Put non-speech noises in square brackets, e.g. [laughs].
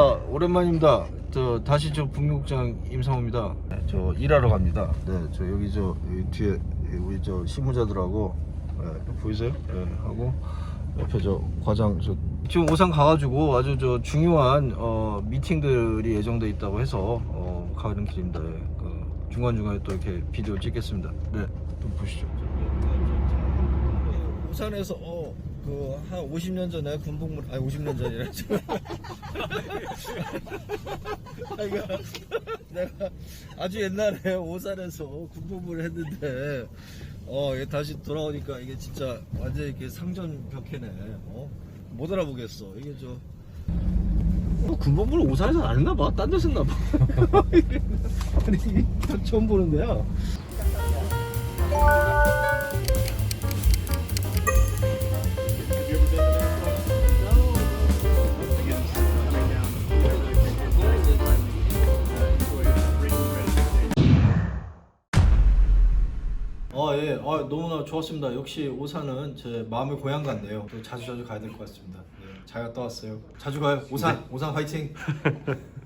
오랜만입니다. 저 다시 저 북극장 임상호입니다. 네, 저 일하러 갑니다. 네, 저 여기 저 여기 뒤에 우리 저 실무자들하고 네, 보이세요? 네, 하고 옆에 저 과장 저 지금 오산 가가지고 아주 저 중요한 어, 미팅들이 예정돼 있다고 해서 어, 가는 길입니다. 예, 그 중간 중간에 또 이렇게 비디오 찍겠습니다. 네, 또 보시죠. 부산에서 어, 그 한 50년 전에 군복무 아니 50년 전이라 [laughs] 지금 내가 아주 옛날에 오산에서 군복무를 했는데 어 다시 돌아오니까 이게 진짜 완전 이렇게 상전 벽해네 어 못 알아보겠어 이게 저 어, 군복무를 오산에서 안 했나 봐. 딴 데서 했나 봐. [laughs] 아니, 처음 보는데요. 아, 예. 아, 너무나 좋았습니다. 역시 오산은 제 마음의 고향 같네요. 또 자주 자주 가야 될 것 같습니다. 네, 잘 갔다 왔어요. 자주 가요. 오산, 오산 화이팅! [laughs]